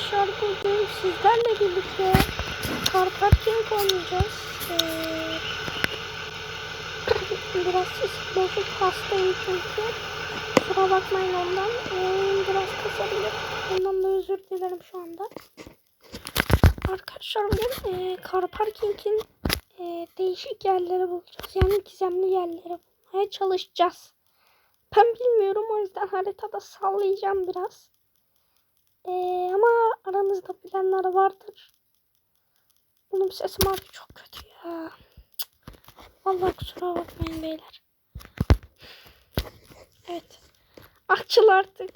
Arkadaşlar bugün sizlerle birlikte Car Parking oynayacağız. Ee, biraz sesim bozuk hastayım çünkü. Kusura bakmayın ondan. Ee, biraz kasabilir. Ondan da özür dilerim şu anda. Arkadaşlar bugün e, Car Parking'in e, değişik yerleri bulacağız. Yani gizemli yerleri bulmaya çalışacağız. Ben bilmiyorum o yüzden haritada sallayacağım biraz. Ee, ama aranızda bilenler vardır. Oğlum sesim abi çok kötü ya. Vallahi kusura bakmayın beyler. Evet. Açıl artık.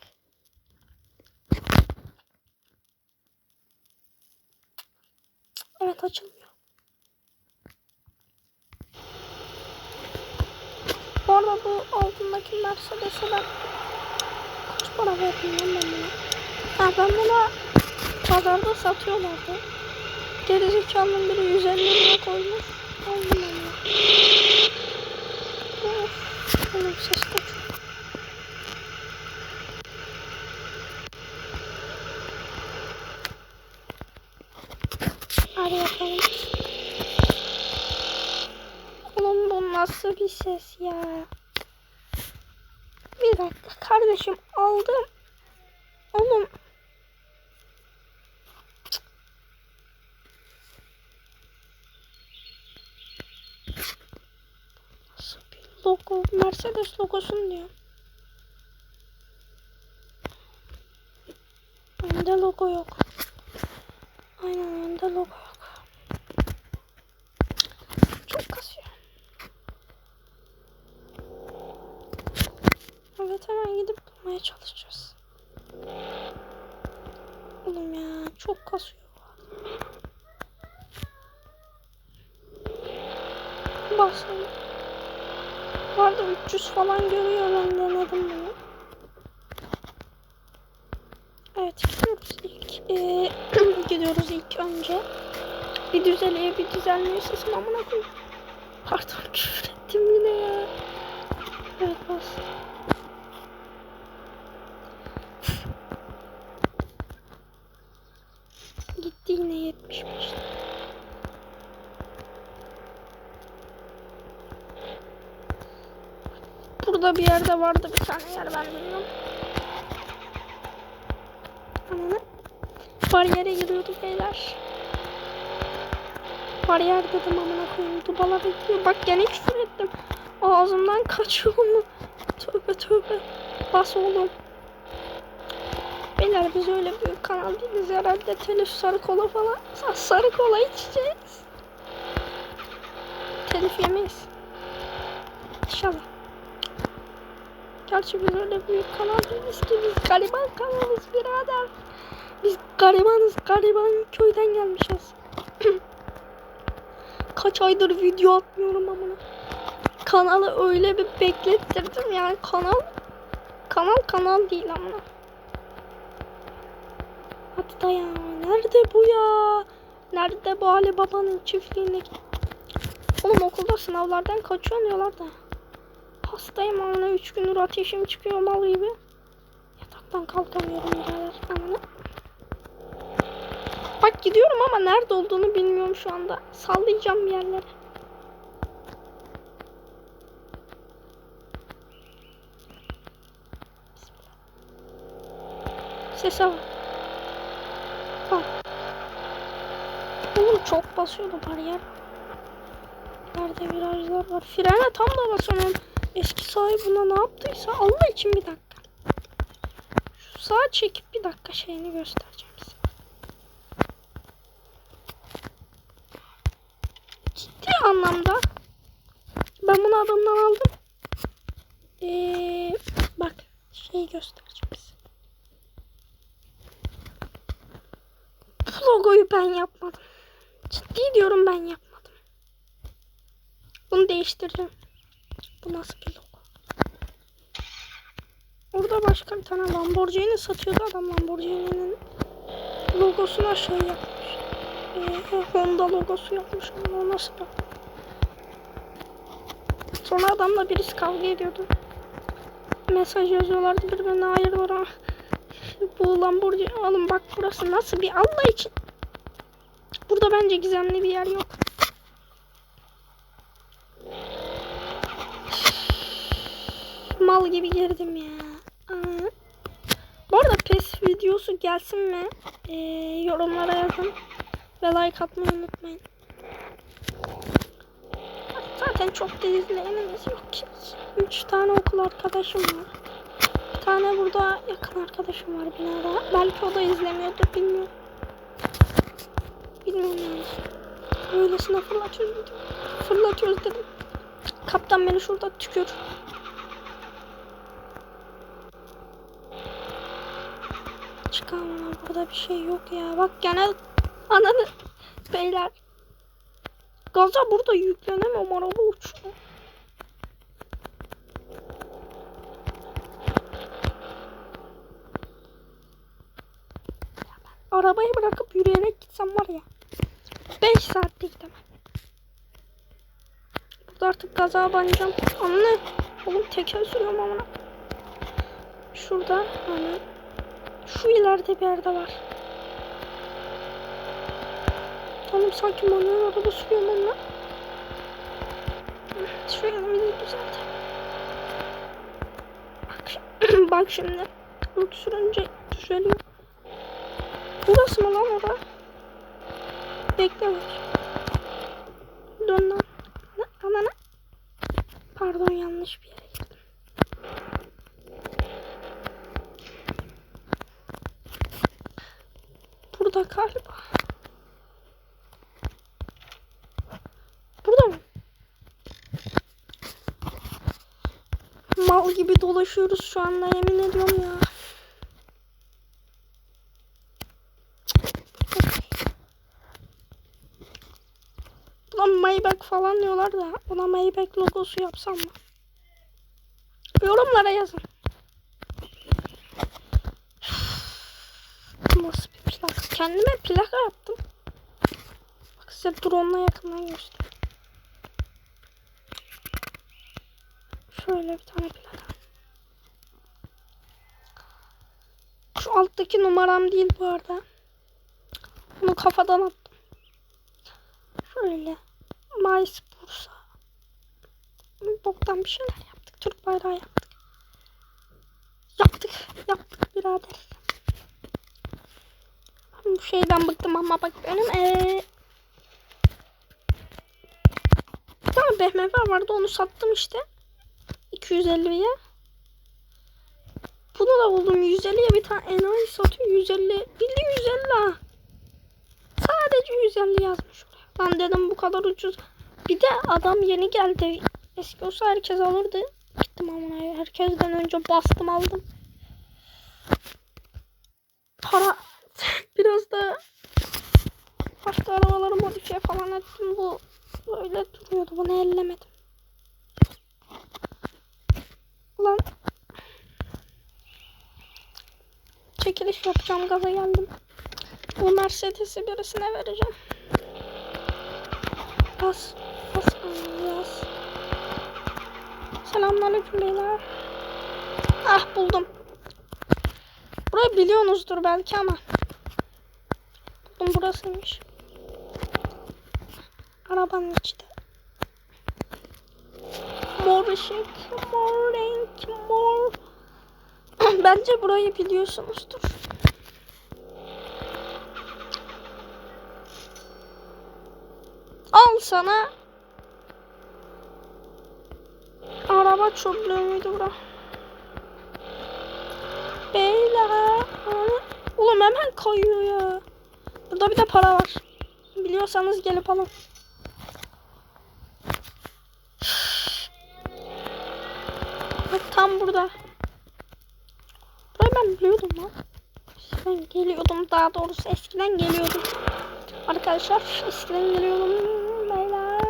Evet açılmıyor. Bu arada bu altındaki Mercedes'e ben kaç para verdim lan ben buna? Ha ben buna pazarda satıyorlardı. Gerizekalının biri 150 lira koymuş. Aldım ya. Of. Oğlum ses de çok. Hadi bakalım. Oğlum bu nasıl bir ses ya? Bir dakika kardeşim aldım. Oğlum. Nasıl bir Mercedes logosun diyor. Önde logo yok. Aynen önde logo yok. Çok kasıyor. Evet hemen gidip bulmaya çalışacağız. Oğlum ya çok kasıyor. Basalım. Vardı 300 falan görüyor ben denedim bunu. Evet gidiyoruz ilk. Ee, gidiyoruz ilk önce. Bir düzeliğe bir düzelmiyor sesim amına koyayım. Pardon küfür ettim yine ya. Evet bas. Gitti yine 75. Burada bir yerde vardı bir tane yer ben bilmiyorum. Ananı. Bariyere giriyorduk beyler. Bariyer dedim amına koyayım. Dubala bekliyor. Bak gene küfür ettim. Ağzımdan kaçıyor mu? Tövbe tövbe. Bas oğlum. Beyler biz öyle büyük kanal değiliz herhalde. Telif sarı kola falan. Sa- Sarı kola içeceğiz. Telif yemeyiz. İnşallah. Gerçi biz öyle büyük kanal değiliz ki biz gariban kanalız birader. Biz garibanız gariban köyden gelmişiz. Kaç aydır video atmıyorum amına. Kanalı öyle bir beklettirdim yani kanal kanal kanal değil amına. Hadi dayan. Nerede bu ya? Nerede bu Ali Baba'nın çiftliğine git. Oğlum okulda sınavlardan kaçıyor diyorlar da. Hastayım amına 3 gündür ateşim çıkıyor mal gibi. Yataktan kalkamıyorum birader amına. Bak gidiyorum ama nerede olduğunu bilmiyorum şu anda. Sallayacağım bir yerlere. Sese bak. Bak. Oğlum çok basıyordu bariyer. Nerede virajlar var? Frene tam da basamam. Eski sahibine ne yaptıysa Allah için bir dakika. Şu sağa çekip bir dakika şeyini göstereceğim size. Ciddi anlamda ben bunu adamdan aldım. Ee, bak şeyi göstereceğim size. Bu logoyu ben yapmadım. Ciddi diyorum ben yapmadım. Bunu değiştireceğim. Bu nasıl bir logo? Orada başka bir tane Lamborghini satıyordu adam Lamborghini'nin logosuna şey yapmış. Ee, Honda logosu yapmış ama o nasıl logo? Sonra adamla birisi kavga ediyordu. Mesaj yazıyorlardı birbirine hayır var ama Bu Lamborghini oğlum bak burası nasıl bir Allah için. Burada bence gizemli bir yer yok. Gibi girdim ya. Aa. Bu arada PES videosu gelsin mi? Ee, yorumlara yazın. Ve like atmayı unutmayın. Zaten çok da izleyenimiz yok ki. 3 tane okul arkadaşım var. Bir tane burada yakın arkadaşım var binada. Belki o da izlemiyordur bilmiyorum. Bilmiyorum yani. Öylesine fırlatıyoruz dedim. Fırlatıyoruz dedim. Kaptan beni şurada tükür. Çıkalım lan, burada bir şey yok ya. Bak gene ananı beyler. Gaza burada yüklenemem araba uçuyor. Arabayı bırakıp yürüyerek gitsem var ya. 5 saatte gidemem. Burada artık gaza banacağım. Anne. Oğlum teker sürüyorum amına. Şurada hani şu ileride bir yerde var. Oğlum sanki manuel araba sürüyorum onunla. Şöyle bir düzelt. Bak, şi- bak şimdi. Ilk sürünce düzeliyor. Burası mı lan ora? Bekle bak. Dön lan. Ne? Anana. Pardon yanlış bir yere Burada galiba. Burada mı? Mal gibi dolaşıyoruz şu anda yemin ediyorum ya. Lan Maybach falan diyorlar da ona Maybach logosu yapsam mı? Yorumlara yazın. Nasıl bir plaka? Kendime plaka yaptım. Bak size drone'la yakından göster. Şöyle bir tane plaka. Şu alttaki numaram değil bu arada. Bunu kafadan attım. Şöyle. Mayıs Bursa. Boktan bir şeyler yaptık. Türk bayrağı yaptık. Yaptık. Yaptık birader. Şeyden bıktım ama bak benim ee... Bir tane vardı onu sattım işte. 250'ye. Bunu da buldum 150'ye bir tane enayi satıyor 150. Bildi 150 ha. Sadece 150 yazmış. Lan dedim bu kadar ucuz. Bir de adam yeni geldi. Eski olsa herkes alırdı. Gittim amına herkesten önce bastım aldım. Para biraz da başka arabaları modifiye falan ettim. Bu böyle duruyordu. Bunu ellemedim. Ulan çekiliş yapacağım gaza geldim. Bu Mercedes'i birisine vereceğim. Bas. Bas. Bas. Selamünaleyküm beyler. Ah buldum. Burayı biliyorsunuzdur belki ama. Burasıymış. Arabanın içi de. Mor ışık. Mor renk. Mor. Bence burayı biliyorsunuzdur. Al sana. Araba çöplüğü müydü bura? Beyler. Oğlum hemen kayıyor ya. Burada bir de para var. Biliyorsanız gelip alın. Bak tam burada. Burayı ben biliyordum lan. Ben geliyordum daha doğrusu eskiden geliyordum. Arkadaşlar eskiden geliyordum. Beyler.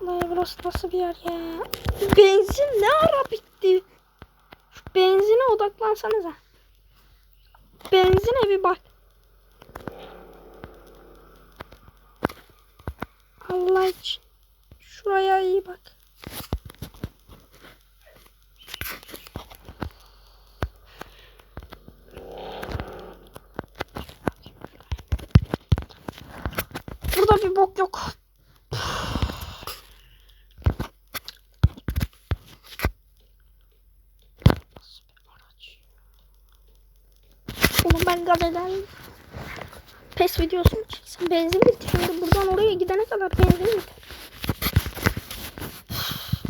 Vay burası nasıl bir yer ya. Benzin ne ara bitti. Şu benzine odaklansanıza. Benzine bir bak. Allah için. Şuraya iyi bak. Burada bir bok yok. Bunu ben gazeteyim pes videosu mu çeksem? Benzin bitti. Şimdi buradan oraya gidene kadar benzin bitti.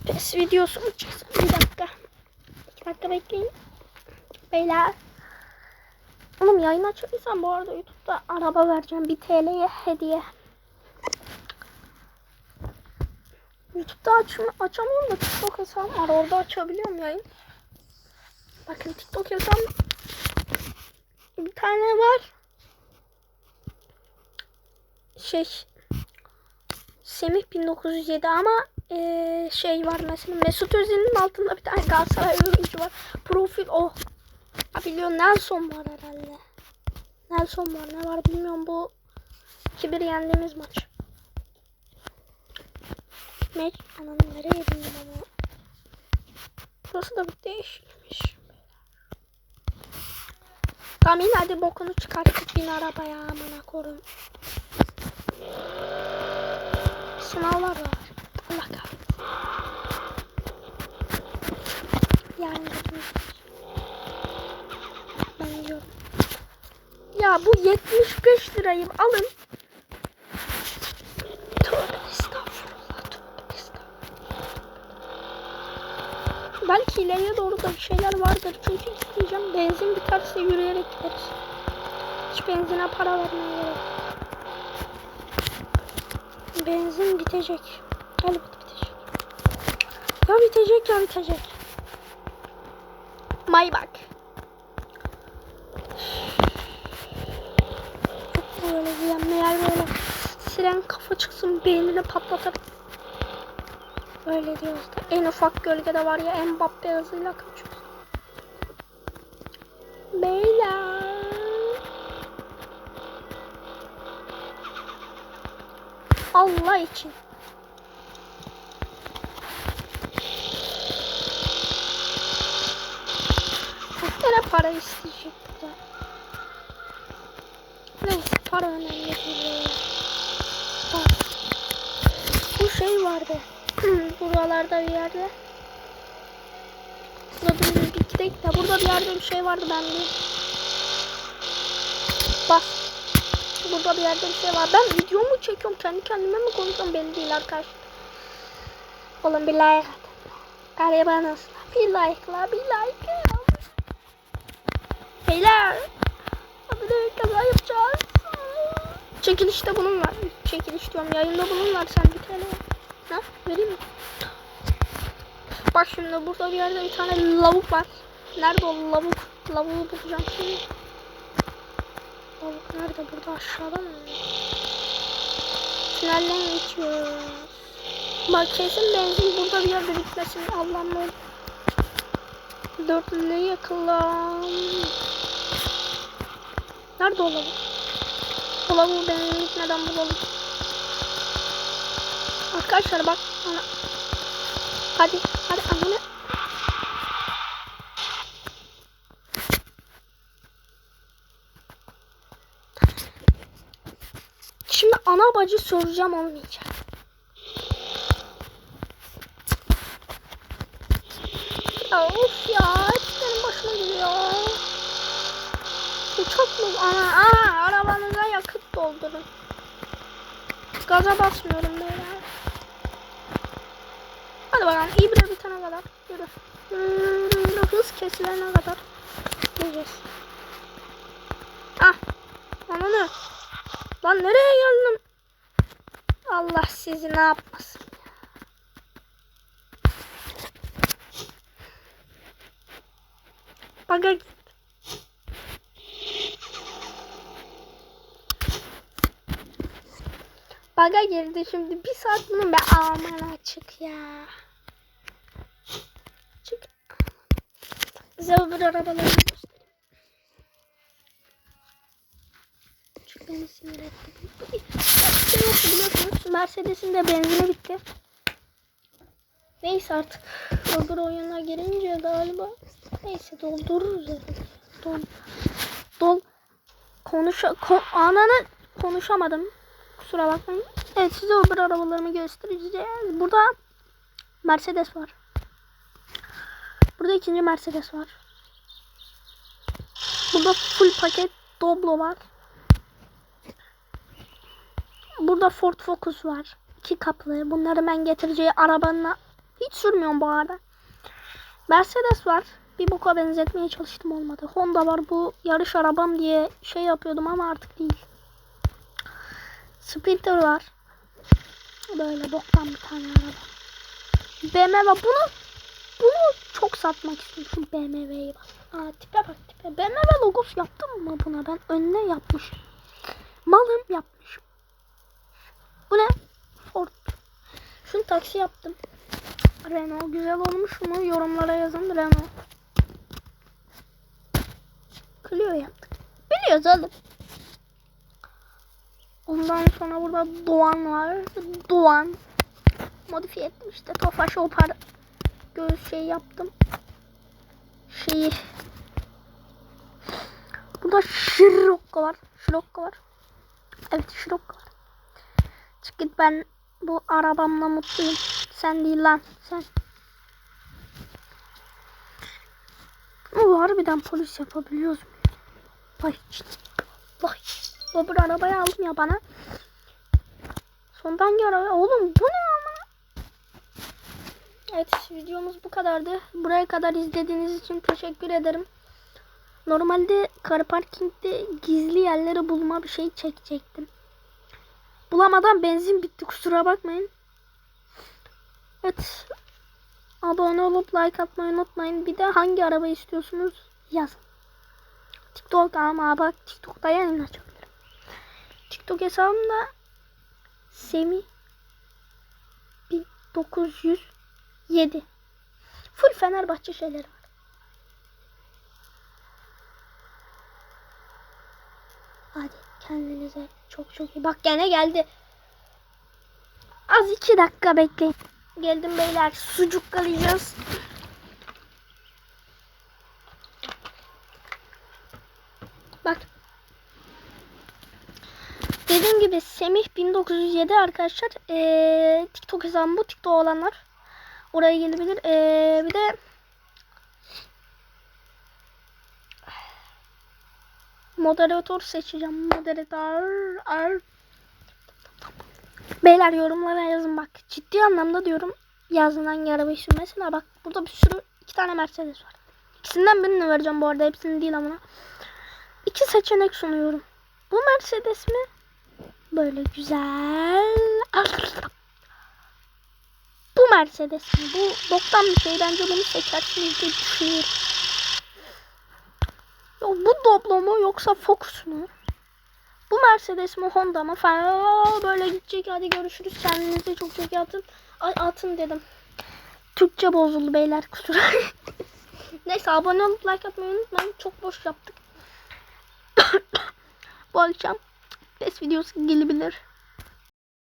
Pes videosu mu çeksem? Bir dakika. İki dakika bekleyin. Beyler. Oğlum yayın açabilirsem bu arada YouTube'da araba vereceğim. Bir TL'ye hediye. YouTube'da aç açamıyorum da TikTok hesabım var. Orada açabiliyorum yayın. Bakın TikTok hesabım bir tane var. Şey Semih 1907 ama eee, şey var mesela Mesut Özil'in altında bir tane Galatasaray oyuncu var. Profil o. Ha biliyorum Nelson var herhalde. Nelson var ne var bilmiyorum bu 2-1 yendiğimiz maç. Maç ananı nereye bindim ama. Burası da bir değişikmiş. Tamam yine hadi bokunu çıkartıp bin arabaya amına korum. Sınavlar var. Allah kahretsin. Yani. Ben diyorum. Ya bu 75 lirayı alın. Belki ileriye doğru da bir şeyler vardır. Çünkü isteyeceğim. Benzin biterse yürüyerek gideriz. Hiç benzine para vermeye gerek yok. Benzin bitecek. Elbet bitecek. Ya bitecek ya bitecek. Maybach. Çok böyle güzel. Meğer böyle siren kafa çıksın beynini patlatır. Öyle diyoruz da. En ufak gölgede var ya Mbappe hızıyla kaçıyor. Beyler. Allah için. Çok tane para isteyecek burada. Neyse para önemli değil. Bu şey vardı. Buralarda bir yerde. Burada bir gidek de burada bir yerde bir şey vardı ben bir. Bas. Burada bir yerde bir şey var. Ben video mu çekiyorum? Kendi kendime mi konuşuyorum? Belli değil arkadaşlar. Oğlum bir like atın. Garibanız. Bir like'la bir like. Beyler. Hadi de kaza yapacağız. Çekilişte bunun var. Çekiliş diyorum. Yayında bunun var. Sen bir tane. Ha? Vereyim mi? Bak şimdi burada bir yerde bir tane lavuk var. Nerede o lavuk? Lavuğu bulacağım şimdi. Lavuk nerede? Burada aşağıda mı? Tünelden geçiyoruz. Bak kesin benzin burada bir yerde bitmesin. Allah'ım ne olur. Dörtlü yakılan. Nerede o lavuk? O lavuğu benzin bitmeden bulalım. Arkadaşlar bak. Hadi. Hadi anne. Şimdi ana bacı soracağım olmayacak. Ya of ya. Benim başıma geliyor. Uçak mı? Ana, aa, arabanıza yakıt doldurun. Gaza basmıyorum böyle. Hadi bakalım ibre bitene kadar yürü. Yürü, Hız kesilene kadar gideceğiz. Ah. Ananı. Lan nereye geldim? Allah sizi ne yapmasın. Baga git. Baga girdi şimdi bir saat bunu be aman açık ya. Çık. Öbür arabaları göstereyim. Çünkü beni sinir etti. Mercedes'in de benzini bitti. Neyse artık öbür oyuna girince galiba neyse doldururuz herhalde. Dol. Dol. Konuşa kon, ananı konuşamadım. Kusura bakmayın. Evet size öbür arabalarını göstereceğiz. Burada Mercedes var. Burada ikinci Mercedes var. Burada full paket Doblo var. Burada Ford Focus var. İki kapılı. Bunları ben getireceği arabanla hiç sürmüyorum bu arada. Mercedes var. Bir boka benzetmeye çalıştım olmadı. Honda var. Bu yarış arabam diye şey yapıyordum ama artık değil. Sprinter var. Böyle boktan bir tane araba. BMW bunu bunu çok satmak istiyorum şu BMW'yi bak. Aa tipe bak tipe. BMW logosu yaptım mı buna ben önüne yapmışım. Malım yapmışım. Bu ne? Ford. Şunu taksi yaptım. Renault güzel olmuş mu? Yorumlara yazın Renault. Clio yaptık. Biliyoruz oğlum. Ondan sonra burada Doğan var. Doğan. Modifiye ettim işte. Tofaş opar göğüs şey yaptım. Şeyi. Burada Scirocco var. Scirocco var. Evet Scirocco var. Çık git ben bu arabamla mutluyum. Sen değil lan. Sen. O harbiden polis yapabiliyoruz mu? Vay. Vay. Öbür arabayı aldım ya bana. Sondan araba? Oğlum bu ne ama? Evet videomuz bu kadardı. Buraya kadar izlediğiniz için teşekkür ederim. Normalde car parkingde gizli yerleri bulma bir şey çekecektim. Bulamadan benzin bitti kusura bakmayın. Evet. Abone olup like atmayı unutmayın. Bir de hangi araba istiyorsunuz yazın. TikTok ama bak TikTok'ta yayın açabilirim. TikTok hesabımda Semi 1907 Full Fenerbahçe şeyleri var. Hadi kendinize çok çok iyi. Bak gene geldi. Az iki dakika bekleyin. Geldim beyler. Sucuk kalayacağız. Bak. Dediğim gibi Semih 1907 arkadaşlar. Ee, TikTok hesabım bu. TikTok olanlar. Oraya gelebilir. Ee, bir de moderatör seçeceğim. Moderatör. Ar. Beyler yorumlara yazın bak. Ciddi anlamda diyorum. Yazın hangi araba istiyor. Mesela bak burada bir sürü iki tane Mercedes var. İkisinden birini vereceğim bu arada. Hepsini değil ama. İki seçenek sunuyorum. Bu Mercedes mi? Böyle güzel. Bu Mercedes mi? Bu boktan bir şey. Bence bunu seçersiniz diye düşünüyorum. Yok, bu Doblo mu yoksa Focus mu? Bu Mercedes mi Honda mı falan böyle gidecek. Hadi görüşürüz. Kendinize çok çok atın. Atın dedim. Türkçe bozuldu beyler kusura. Neyse abone olup like atmayı unutmayın. Çok boş yaptık. Bu akşam test videosu gelebilir.